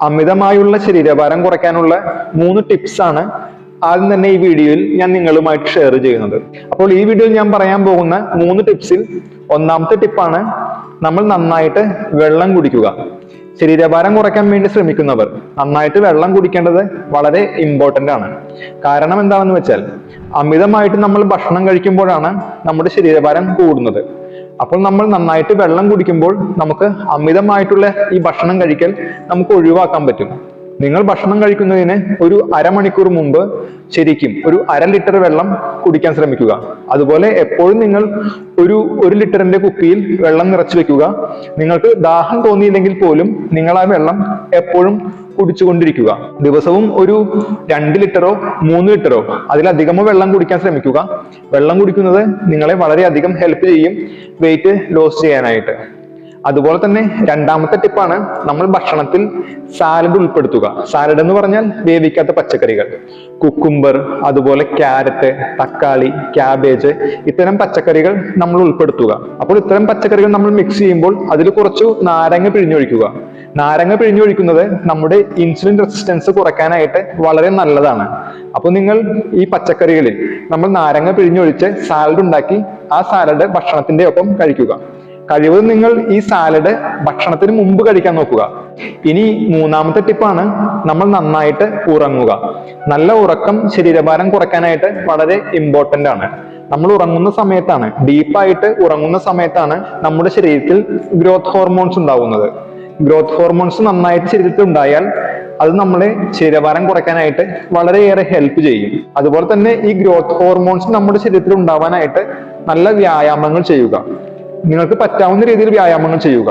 അമിതമായുള്ള ശരീരഭാരം കുറയ്ക്കാനുള്ള മൂന്ന് ടിപ്സ് ആണ് ആദ്യം തന്നെ ഈ വീഡിയോയിൽ ഞാൻ നിങ്ങളുമായിട്ട് ഷെയർ ചെയ്യുന്നത്. അപ്പോൾ ഈ വീഡിയോയിൽ ഞാൻ പറയാൻ പോകുന്ന മൂന്ന് ടിപ്സിൽ ഒന്നാമത്തെ ടിപ്പാണ് നമ്മൾ നന്നായിട്ട് വെള്ളം കുടിക്കുക. ശരീരഭാരം കുറയ്ക്കാൻ വേണ്ടി ശ്രമിക്കുന്നവർ നന്നായിട്ട് വെള്ളം കുടിക്കേണ്ടത് വളരെ ഇമ്പോർട്ടന്റ് ആണ്. കാരണം എന്താണെന്ന് വെച്ചാൽ അമിതമായിട്ട് നമ്മൾ ഭക്ഷണം കഴിക്കുമ്പോഴാണ് നമ്മുടെ ശരീരഭാരം കൂടുന്നത്. അപ്പോൾ നമ്മൾ നന്നായിട്ട് വെള്ളം കുടിക്കുമ്പോൾ നമുക്ക് അമിതമായിട്ടുള്ള ഈ ഭക്ഷണം കഴിക്കൽ നമുക്ക് ഒഴിവാക്കാൻ പറ്റും. നിങ്ങൾ ഭക്ഷണം കഴിക്കുന്നതിന് ഒരു അരമണിക്കൂർ മുമ്പ് ശരിക്കും ഒരു അര ലിറ്റർ വെള്ളം കുടിക്കാൻ ശ്രമിക്കുക. അതുപോലെ എപ്പോഴും നിങ്ങൾ ഒരു ഒരു ലിറ്ററിന്റെ കുപ്പിയിൽ വെള്ളം നിറച്ചു വെക്കുക. നിങ്ങൾക്ക് ദാഹം തോന്നിയില്ലെങ്കിൽ പോലും നിങ്ങൾ ആ വെള്ളം എപ്പോഴും കുടിച്ചുകൊണ്ടിരിക്കുക. ദിവസവും ഒരു രണ്ട് ലിറ്ററോ മൂന്ന് ലിറ്ററോ അതിലധികമോ വെള്ളം കുടിക്കാൻ ശ്രമിക്കുക. വെള്ളം കുടിക്കുന്നത് നിങ്ങളെ വളരെയധികം ഹെൽപ്പ് ചെയ്യും. വെയിറ്റ് ലോസ് ചെയ്യാനായിട്ട്. അതുപോലെ തന്നെ രണ്ടാമത്തെ ടിപ്പാണ് നമ്മൾ ഭക്ഷണത്തിൽ സാലഡ് ഉൾപ്പെടുത്തുക. സാലഡ് എന്ന് പറഞ്ഞാൽ വേവിക്കാത്ത പച്ചക്കറികൾ. കുക്കുംബർ അതുപോലെ ക്യാരറ്റ് തക്കാളി ക്യാബേജ് ഇത്തരം പച്ചക്കറികൾ നമ്മൾ ഉൾപ്പെടുത്തുക. അപ്പോൾ ഇത്തരം പച്ചക്കറികൾ നമ്മൾ മിക്സ് ചെയ്യുമ്പോൾ അതിൽ കുറച്ച് നാരങ്ങ പിഴിഞ്ഞൊഴിക്കുക. നാരങ്ങ പിഴിഞ്ഞൊഴിക്കുന്നത് നമ്മുടെ ഇൻസുലിൻ റെസിസ്റ്റൻസ് കുറയ്ക്കാനായിട്ട് വളരെ നല്ലതാണ്. അപ്പോൾ നിങ്ങൾ ഈ പച്ചക്കറികളിൽ നമ്മൾ നാരങ്ങ പിഴിഞ്ഞൊഴിച്ച് സാലഡ് ഉണ്ടാക്കി ആ സാലഡ് ഭക്ഷണത്തിന്റെ ഒപ്പം കഴിക്കുക. കഴിവതും നിങ്ങൾ ഈ സാലഡ് ഭക്ഷണത്തിന് മുമ്പ് കഴിക്കാൻ നോക്കുക. ഇനി മൂന്നാമത്തെ ടിപ്പാണ് നമ്മൾ നന്നായിട്ട് ഉറങ്ങുക. നല്ല ഉറക്കം ശരീരഭാരം കുറയ്ക്കാനായിട്ട് വളരെ ഇമ്പോർട്ടന്റ് ആണ്. നമ്മൾ ഉറങ്ങുന്ന സമയത്താണ് ഡീപ്പായിട്ട് ഉറങ്ങുന്ന സമയത്താണ് നമ്മുടെ ശരീരത്തിൽ ഗ്രോത്ത് ഹോർമോൺസ് ഉണ്ടാവുന്നത്. ഗ്രോത്ത് ഹോർമോൺസ് നന്നായിട്ട് ശരീരത്തിൽ ഉണ്ടായാൽ അത് നമ്മളെ ശരീരഭാരം കുറയ്ക്കാനായിട്ട് വളരെയേറെ ഹെൽപ്പ് ചെയ്യും. അതുപോലെ തന്നെ ഈ ഗ്രോത്ത് ഹോർമോൺസ് നമ്മുടെ ശരീരത്തിൽ ഉണ്ടാവാനായിട്ട് നല്ല വ്യായാമങ്ങൾ ചെയ്യുക. നിങ്ങൾക്ക് പറ്റാവുന്ന രീതിയിൽ വ്യായാമങ്ങൾ ചെയ്യുക.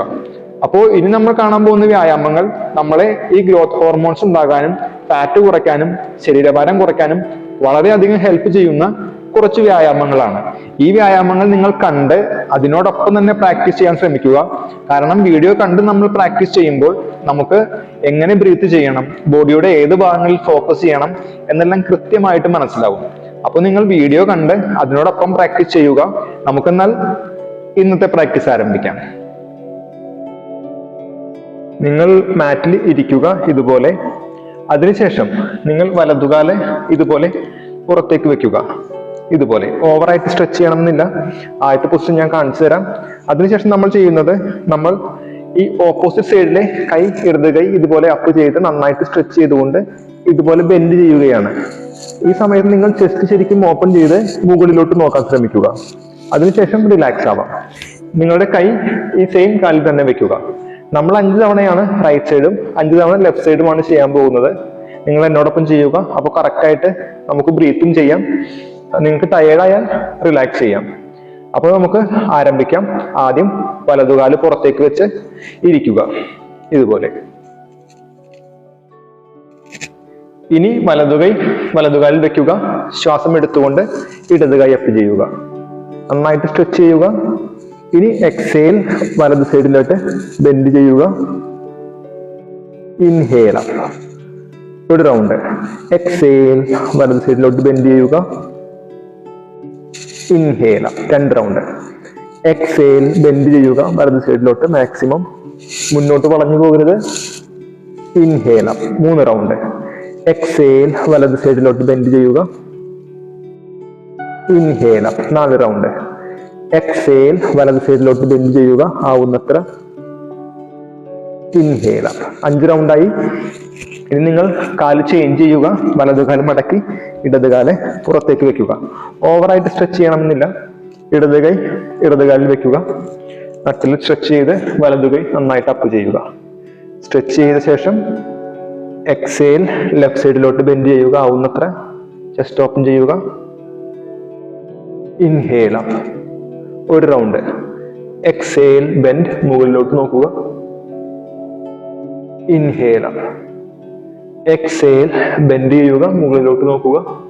അപ്പോൾ ഇനി നമ്മൾ കാണാൻ പോകുന്ന വ്യായാമങ്ങൾ നമ്മളെ ഈ ഗ്രോത്ത് ഹോർമോൺസ് ഉണ്ടാകാനും ഫാറ്റ് കുറയ്ക്കാനും ശരീരഭാരം കുറയ്ക്കാനും വളരെയധികം ഹെൽപ്പ് ചെയ്യുന്ന കുറച്ച് വ്യായാമങ്ങളാണ്. ഈ വ്യായാമങ്ങൾ നിങ്ങൾ കണ്ട് അതിനോടൊപ്പം തന്നെ പ്രാക്ടീസ് ചെയ്യാൻ ശ്രമിക്കുക. കാരണം വീഡിയോ കണ്ട് നമ്മൾ പ്രാക്ടീസ് ചെയ്യുമ്പോൾ നമുക്ക് എങ്ങനെ ബ്രീത്ത് ചെയ്യണം ബോഡിയുടെ ഏത് ഭാഗങ്ങളിൽ ഫോക്കസ് ചെയ്യണം എന്നെല്ലാം കൃത്യമായിട്ട് മനസ്സിലാവും. അപ്പോൾ നിങ്ങൾ വീഡിയോ കണ്ട് അതിനോടൊപ്പം പ്രാക്ടീസ് ചെയ്യുക. നമുക്കെന്നാൽ ഇന്നത്തെ പ്രാക്ടീസ് ആരംഭിക്കാം. നിങ്ങൾ മാറ്റിൽ ഇരിക്കുക ഇതുപോലെ. അതിനുശേഷം നിങ്ങൾ വലതുകാലെ ഇതുപോലെ പുറത്തേക്ക് വെക്കുക. ഇതുപോലെ. ഓവറായിട്ട് സ്ട്രെച്ച് ചെയ്യണമെന്നില്ല. ആദ്യത്തെ പൊസിഷൻ ഞാൻ കാണിച്ചു തരാം. അതിനുശേഷം നമ്മൾ ചെയ്യുന്നത് നമ്മൾ ഈ ഓപ്പോസിറ്റ് സൈഡിലെ കൈ ഇടത് കൈ ഇതുപോലെ അപ്പ് ചെയ്ത് നന്നായിട്ട് സ്ട്രെച്ച് ചെയ്തുകൊണ്ട് ഇതുപോലെ ബെൻഡ് ചെയ്യുകയാണ്. ഈ സമയത്ത് നിങ്ങൾ ചെസ്റ്റ് ശരിക്കും ഓപ്പൺ ചെയ്ത് മുകളിലോട്ട് നോക്കാൻ ശ്രമിക്കുക. അതിനുശേഷം റിലാക്സ് ആവാം. നിങ്ങളുടെ കൈ ഈ സെയിം കാലിൽ തന്നെ വെക്കുക. നമ്മൾ അഞ്ച് തവണയാണ് റൈറ്റ് സൈഡും അഞ്ച് തവണ ലെഫ്റ്റ് സൈഡുമാണ് ചെയ്യാൻ പോകുന്നത്. നിങ്ങൾ എന്നോടൊപ്പം ചെയ്യുക. അപ്പോൾ കറക്റ്റായിട്ട് നമുക്ക് ബ്രീത്തിങ് ചെയ്യാം. നിങ്ങൾക്ക് ടയേർഡായാൽ റിലാക്സ് ചെയ്യാം. അപ്പോൾ നമുക്ക് ആരംഭിക്കാം. ആദ്യം വലതുകാൽ പുറത്തേക്ക് വെച്ച് ഇരിക്കുക. ഇതുപോലെ. ഇനി വലതുകൈ വലതുകാലിൽ വെക്കുക. ശ്വാസം എടുത്തുകൊണ്ട് ഇടതുകൈ അപ്പ് ചെയ്യുക. നന്നായിട്ട് സ്ട്രെച്ച് ചെയ്യുക. ഇനി എക്സേൽ വലത് സൈഡിലോട്ട് ബെൻഡ് ചെയ്യുക. ഇൻഹേൽ ഒരു റൗണ്ട് എക്സേൽ വലത് സൈഡിലോട്ട് ബെൻഡ് ചെയ്യുക. ഇൻഹേൽ രണ്ട് റൗണ്ട് എക്സേൽ ബെൻഡ് ചെയ്യുക. വലത് സൈഡിലോട്ട് മാക്സിമം മുന്നോട്ട് വളഞ്ഞു പോകരുത്. ഇൻഹേൽ മൂന്ന് റൗണ്ട് എക്സേൽ വലത് സൈഡിലോട്ട് ബെൻഡ് ചെയ്യുക. ഇൻഹേൽ നാല് റൗണ്ട് എക്സേൽ വലത് സൈഡിലോട്ട് ബെൻഡ് ചെയ്യുക. ആവുന്നത്ര. ഇൻഹേലർ അഞ്ച് റൗണ്ടായി ഇനി നിങ്ങൾ കാൽ ചേഞ്ച് ചെയ്യുക. വലത് കാൽ മടക്കി ഇടത് കാൽ പുറത്തേക്ക് വെക്കുക. ഓവറായിട്ട് സ്ട്രെച്ച് ചെയ്യണമെന്നില്ല. ഇടത് കൈ ഇടത് കാലിൽ വെക്കുക. നട്ടിൽ സ്ട്രെച്ച് ചെയ്ത് വലത് കൈ നന്നായിട്ട് അപ്പ് ചെയ്യുക. സ്ട്രെച്ച് ചെയ്ത ശേഷം എക്സേൽ ലെഫ്റ്റ് സൈഡിലോട്ട് ബെൻഡ് ചെയ്യുക. ആവുന്നത്ര. ചെസ്റ്റ് ഓപ്പൺ ചെയ്യുക. ഇൻഹേൽ ഒരു റൗണ്ട്. എക്സേൽ ബെൻഡ് മുകളിലോട്ട് നോക്കുക. ഇൻഹേൽ അപ്പ് എക്സേൽ ബെൻഡ് ചെയ്യുക മുകളിലോട്ട് നോക്കുക.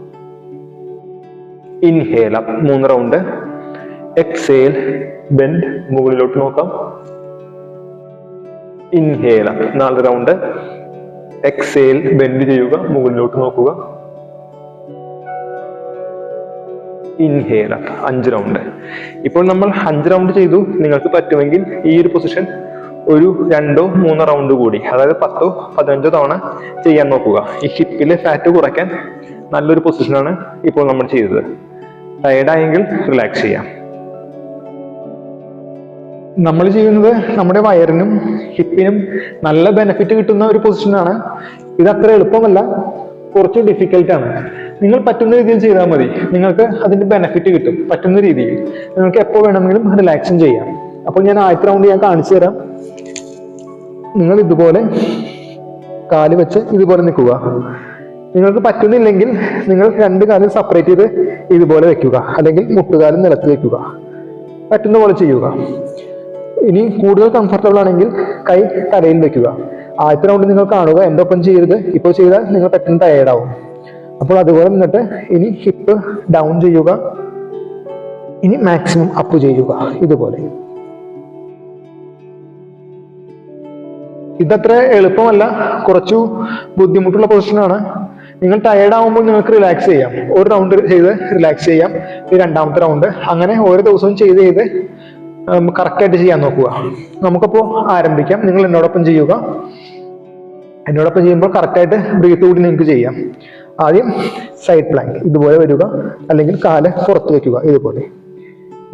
ഇൻഹേൽ അപ്പ് മൂന്ന് റൗണ്ട്. എക്സേൽ ബെൻഡ് മുകളിലോട്ട് നോക്കാം. ഇൻഹേൽ അപ്പ് നാല് റൗണ്ട്. എക്സേൽ ബെൻഡ് ചെയ്യുക മുകളിലോട്ട് നോക്കുക. ഇൻഹേൽ അഞ്ച് റൗണ്ട് ഇപ്പോൾ നമ്മൾ അഞ്ച് റൗണ്ട് ചെയ്തു. നിങ്ങൾക്ക് പറ്റുമെങ്കിൽ ഈ ഒരു പൊസിഷൻ ഒരു രണ്ടോ മൂന്നോ റൗണ്ട് കൂടി അതായത് പത്തോ പതിനഞ്ചോ തവണ ചെയ്യാൻ നോക്കുക. ഈ ഹിപ്പിലെ ഫാറ്റ് കുറയ്ക്കാൻ നല്ലൊരു പൊസിഷനാണ് ഇപ്പോൾ നമ്മൾ ചെയ്തത്. ടയർഡായെങ്കിൽ റിലാക്സ് ചെയ്യാം. നമ്മൾ ചെയ്യുന്നത് നമ്മുടെ വയറിനും ഹിപ്പിനും നല്ല ബെനിഫിറ്റ് കിട്ടുന്ന ഒരു പൊസിഷനാണ് ഇത് അത്ര എളുപ്പമല്ല കുറച്ച് ഡിഫിക്കൽട്ടാണ് നിങ്ങൾ പറ്റുന്ന രീതിയിൽ ചെയ്താൽ മതി. നിങ്ങൾക്ക് അതിന്റെ ബെനിഫിറ്റ് കിട്ടും പറ്റുന്ന രീതിയിൽ. നിങ്ങൾക്ക് എപ്പോൾ വേണമെങ്കിലും റിലാക്സും ചെയ്യാം. അപ്പോൾ ഞാൻ ആദ്യത്തെ റൗണ്ട് ഞാൻ കാണിച്ചു തരാം. നിങ്ങൾ ഇതുപോലെ കാൽ വെച്ച് ഇതുപോലെ നിൽക്കുക. നിങ്ങൾക്ക് പറ്റുന്നില്ലെങ്കിൽ നിങ്ങൾ രണ്ട് കാലും സെപ്പറേറ്റ് ചെയ്ത് ഇതുപോലെ വെക്കുക. അല്ലെങ്കിൽ മുട്ടുകാലും നിലത്ത് വെക്കുക. പറ്റുന്ന പോലെ ചെയ്യുക. ഇനി കൂടുതൽ കംഫർട്ടബിൾ ആണെങ്കിൽ കൈ തലയിൽ വെക്കുക. ആദ്യത്തെ റൗണ്ട് നിങ്ങൾ കാണുക. എന്റെ ഒപ്പം ചെയ്യരുത്? ഇപ്പോൾ ചെയ്താൽ നിങ്ങൾ പെട്ടെന്ന് ടയേർഡാവും അപ്പോൾ അതുപോലെ നിന്നിട്ട് ഇനി ഹിപ്പ് ഡൗൺ ചെയ്യുക. ഇനി മാക്സിമം അപ്പ് ചെയ്യുക. ഇതുപോലെ. ഇതത്ര എളുപ്പമല്ല. കുറച്ചു ബുദ്ധിമുട്ടുള്ള പൊസിഷനാണ് നിങ്ങൾ ടയേർഡ് ആവുമ്പോൾ നിങ്ങൾക്ക് റിലാക്സ് ചെയ്യാം. ഒരു റൗണ്ട് ചെയ്ത് റിലാക്സ് ചെയ്യാം. ഈ രണ്ടാമത്തെ റൗണ്ട് അങ്ങനെ ഓരോ ദിവസവും ചെയ്ത് ചെയ്ത് കറക്റ്റായിട്ട് ചെയ്യാൻ നോക്കുക. നമുക്കപ്പോൾ ആരംഭിക്കാം. നിങ്ങൾ എന്നോടൊപ്പം ചെയ്യുക. എന്നോടൊപ്പം ചെയ്യുമ്പോൾ കറക്റ്റായിട്ട് ബ്രീത്ത് കൂടി നിങ്ങൾക്ക് ചെയ്യാം. ആദ്യം സൈഡ് പ്ലാങ്ക് ഇതുപോലെ വരിക അല്ലെങ്കിൽ കാൽ പുറത്ത് വയ്ക്കുക ഇതുപോലെ.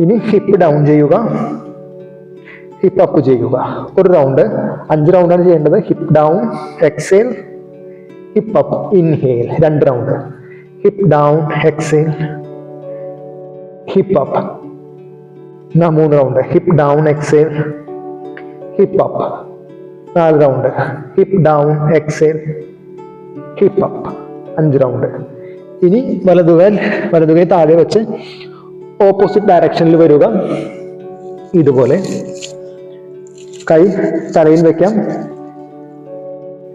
ഇനി ഹിപ്പ് ഡൗൺ ചെയ്യുക ഹിപ്പ് അപ്പ് ചെയ്യുക. ഒരു റൗണ്ട് അഞ്ച് റൗണ്ടാണ് ചെയ്യേണ്ടത്. Hip down exhale hip up inhale രണ്ട് round hip down exhale hip up എന്നാ മൂന്ന് round hip down exhale hip up നാല് round hip down exhale hip up അഞ്ച് റൗണ്ട് ഇനി വലതുകാൽ വലതുകൈ താഴെ വെച്ച് ഓപ്പോസിറ്റ് ഡയറക്ഷനിൽ വരിക. ഇതുപോലെ. കൈ തലയിൽ വെക്കാം.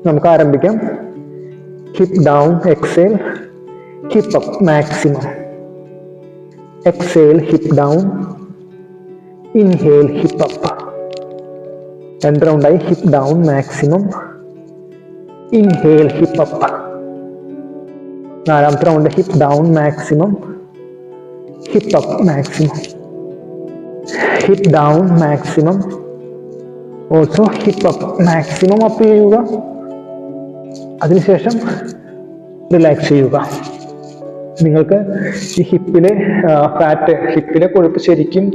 നമുക്ക് ആരംഭിക്കാം. Hip down exhale hip up maximum exhale hip down inhale hip up രണ്ട് റൗണ്ടായി hip down maximum inhale hip up നാലാമത്തെ round hip down maximum hip up maximum. Hip down maximum also hip up maximum up ചെയ്യുക. അതിനുശേഷം relax ചെയ്യുക. നിങ്ങൾക്ക് ഈ ഹിപ്പിലെ fat ഹിപ്പിലെ കൊഴുപ്പ് ശരിക്കും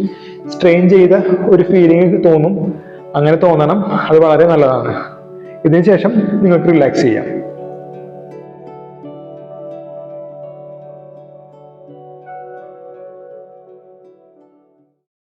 strain ചെയ്ത ഒരു ഫീലിംഗ് തോന്നും. അങ്ങനെ തോന്നണം. അത് വളരെ നല്ലതാണ്. ഇതിനുശേഷം നിങ്ങൾക്ക് റിലാക്സ് ചെയ്യാം.